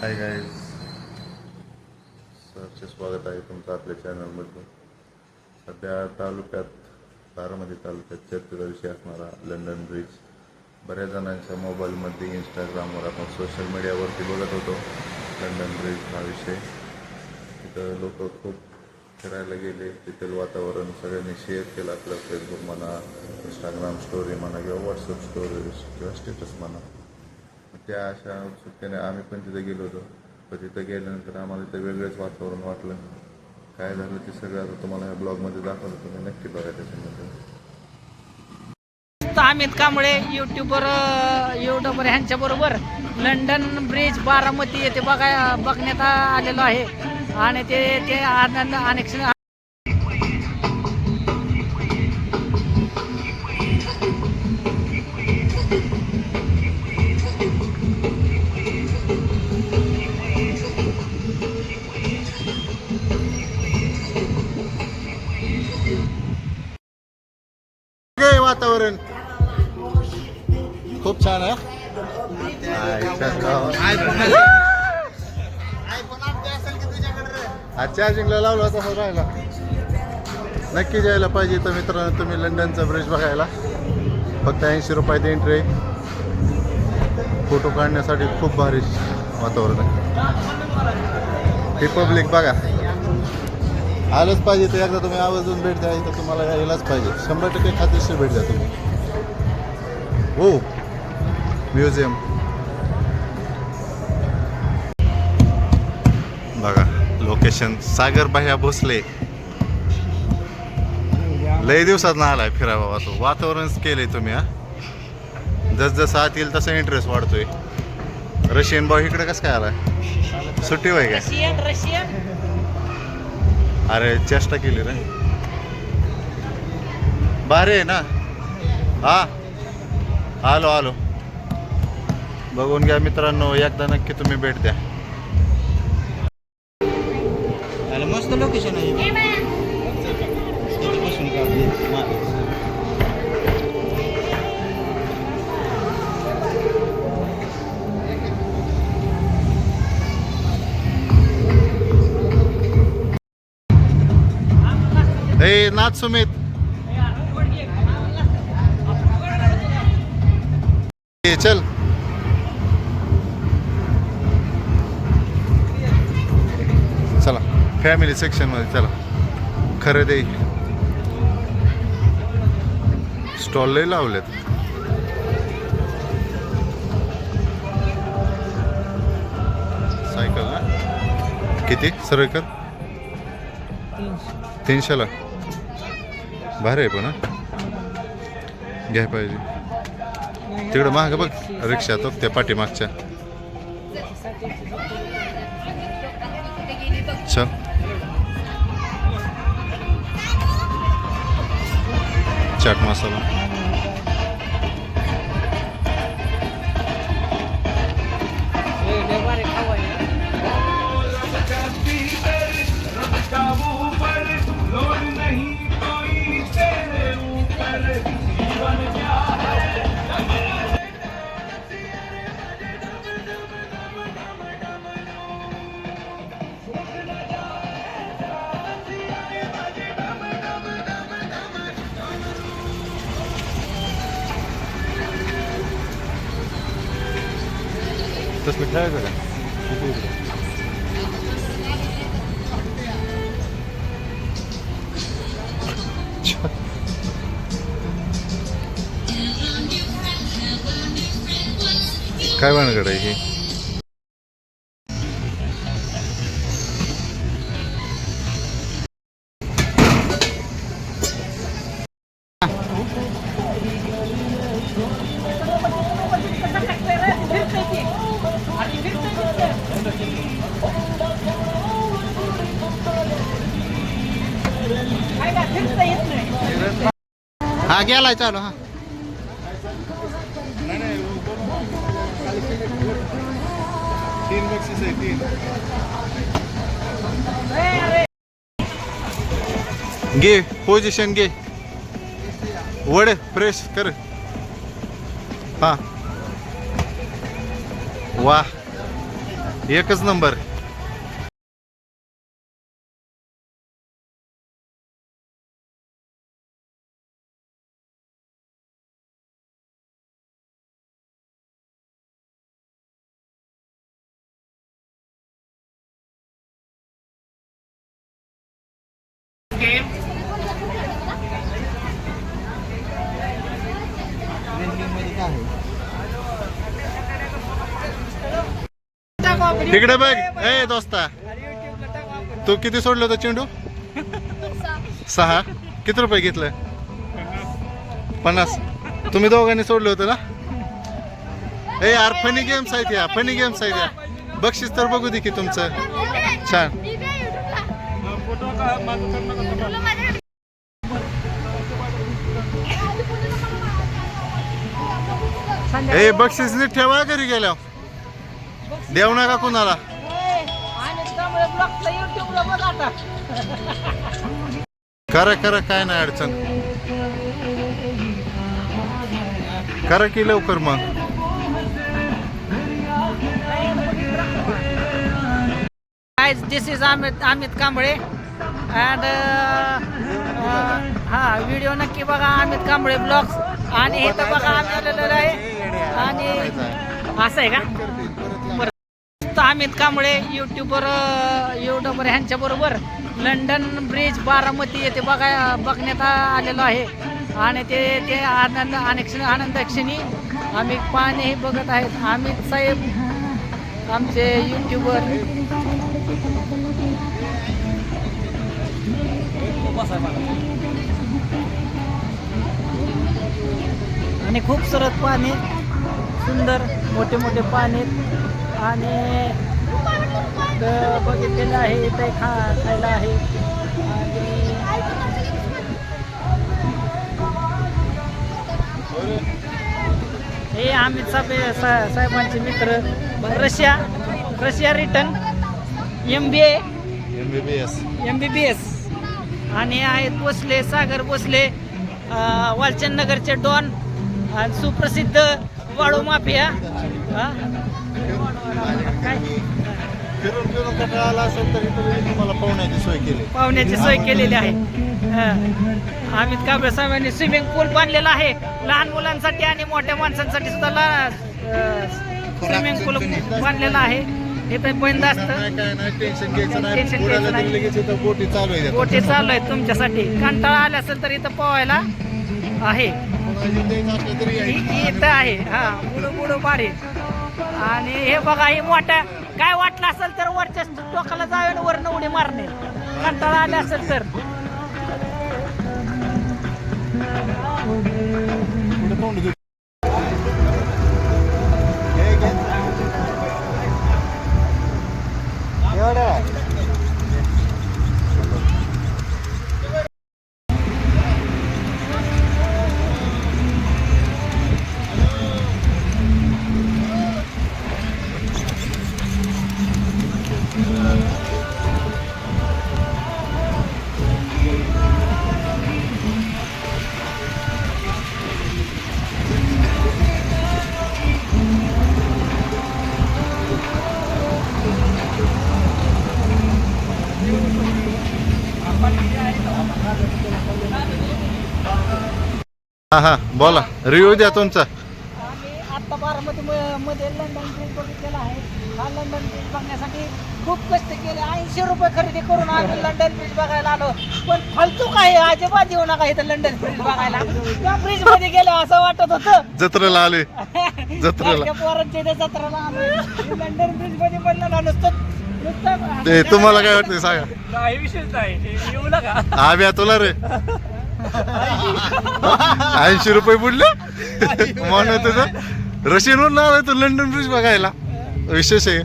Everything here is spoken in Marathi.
हाय गाईज सरचे स्वागत आहे तुमचं आपल्या चॅनलमध्ये सध्या तालुक्यात बारामती तालुक्यात चर्चेचा विषय असणारा लंडन ब्रिज बऱ्याच जणांच्या मोबाईलमध्ये इंस्टाग्रामवर आपण सोशल मीडियावरती बघत होतो. लंडन ब्रिज हा विषय. तिथं लोक खूप फिरायला गेले. तिथलं वातावरण सगळ्यांनी शेअर केलं. आपलं फेसबुक म्हणा इंस्टाग्राम स्टोरी म्हणा किंवा व्हॉट्सअप स्टोरी किंवा स्टेटस म्हणा. त्या अशा उत्सुकतेने आम्ही पण तिथे गेलो होतो. पण तिथं गेल्यानंतर आम्हाला तिथं वेगळंच वातावरण वाटलं. काय झालं ते सगळं आता तुम्हाला ह्या ब्लॉगमध्ये दाखवलं तुम्ही नक्की बघा त्याच्यामध्ये. अमित कांबळे युट्यूबर युट्यूबर ह्यांच्या बरोबर लंडन ब्रिज बारामती येथे बघाय बघण्यात आलेलो आहे. आणि ते ते आनंद अनेक काय हा चार्जिंगला लावला तसं राहिला नक्की जायला पाहिजे तर मित्रांनो तुम्ही लंडनचा ब्रिज बघायला. फक्त ऐंशी रुपयात एंट्री फोटो काढण्यासाठी खूप भारी वातावरण आहे. रिपब्लिक बघा. आलंच पाहिजे तर एकदा तुम्ही आवर्जून भेट द्या तर तुम्हाला यायलाच पाहिजे. शंभर टक्के खात्रीशीर भेट द्या तुम्ही. हो. म्युझियम. बघा लोकेशन सागर बाह्या भोसले. लय दिवसात ना आलाय फिरा बाबा तो. वातावरणच केलंय तुम्ही हा? जसजसं आत येईल तसा इंटरेस्ट वाढतोय. रशियन भाऊ इकडे कसं काय आलाय? सुट्टी होय काय? अरे चेष्टा केली रे. भारी आहे ना? हा? आलो आलो. बघून घ्या मित्रांनो एकदा नक्की तुम्ही भेट द्या. मस्त लोकेशन आहे. इथे बसून सुमित. ए, चल. फॅमिली सेक्शनमध्ये चला. खरेदी स्टॉल लय लावलेत. सायकल ना? किती? सरळकर तीनशेला. भारी आहे पण घ्याय पाहिजे. तिकडं माग बघ रिक्षा तो त्या पाठीमागच्या. বৈশাখ মাস खेळायचं काय भानगड आहे ही हा गेलाय चालू हा. तीन बक्षीस आहे तीन घे पोझिशन घे. वड फ्रेश कर. हा. वा एकच नंबर ट्रेंडिंगमध्ये तिकडे बघ. ए दोस्ता. तू किती सोडलं होतं चेंडू? सहा. किती रुपये घेतलं? पन्नास. तुम्ही दोघांनी सोडलं होतं ना? ए यार फनी गेम्स आहेत या. फनी गेम्स आहेत या. बक्षीस तर बघू दे की तुमचं. छान. हे बक्षीस नीट ठेवा घरी गेल्या देऊ नका कुणाला. आणि त्यामुळे करा करा काय नाही अडचण. करा की लवकर मग. This is Amit Amit Kamble and uh, uh, हा व्हिडिओ नक्की बघा अमित कांबळे ब्लॉग्स आणि हे तर बघा आम्ही आलेलं आहे. आणि असं आहे का? बरं. तर Amit Kamble YouTuber YouTuber uh, ह्यांच्या बरोबर लंडन ब्रिज बारामती येथे बघा बघण्यात आलेलो आहे. आणि ते ते आनंद अनेक आनंद क्षणी आम्ही पाणी बघत आहेत. अमित साहेब आमचे युट्यूबर आणि खूप सरत पाणी सुंदर मोठे मोठे पाणी. आणि बघितलेलं आहे इथे खा खायला आहे. आणि हे अमित साहेब सा- साहेबांचे मित्र. Russia Russia return M B A MBBS M B B S आणि आहेत भोसले सागर भोसले वालचंद नगरचे डॉन आणि सुप्रसिद्ध वाळू माफिया. काय तुम्हाला पाहुण्याची सोय पाहुण्याची सोय केलेली आहे. अमित कांबळे साहेबांनी स्विमिंग पूल बांधलेला आहे. लहान मुलांसाठी आणि मोठ्या माणसांसाठी सुद्धा स्विमिंग पूल बांधलेला आहे. इथं बिंदास्त नाही काय नाही टेन्शन घ्यायचं नाही. टेन्शन बुडाला घ्यायचं तरी नाही. लगेच इथं बोटी चालू आहे गोटे चालू आहेत तुमच्यासाठी. कंटाळा आला असेल तर इथं पोहायला आहे. असलं तरी यायचं. इथं आहे हा बुडू बुडू आणि हे बघा हे मोठा काय वाटलं असेल तर वरच्या टोकाला जावे आणि वरनं उडी मारणे. कंटाळा आले असेल तर. पुढे तोंड देऊ. हा हा बोला. रिव्ह्यू द्या तुमचा. आम्ही आत्ता बारामती म- मध्ये लंडन ब्रिज बघितलेला आहे. हा लंडन ब्रिज बघण्यासाठी खूप कष्ट केले. ऐंशी रुपये खरेदी करून आम्ही लंडन ब्रिज बघायला आलो. पण फालतू काय? अजिबात येऊ नका इथं लंडन ब्रिज बघायला. त्या ब्रिजमध्ये गेलो असं वाटत होतं. जत्रेला आले. जत्रेला. बारक्या पोरांच्या इथे जत्रेला आलो. लंडन ब्रिजमध्ये पडलं ना नुसतं नुसतं ते तुम्हाला काय वाटतं सांगा. काही विषयच नाही. येऊ नका. आव्या तुला रे. ऐंशी रुपये बुडले म्हणून तुझं रशियनवरून आलाय तू लंडन ब्रिज बघायला. विशेष आहे.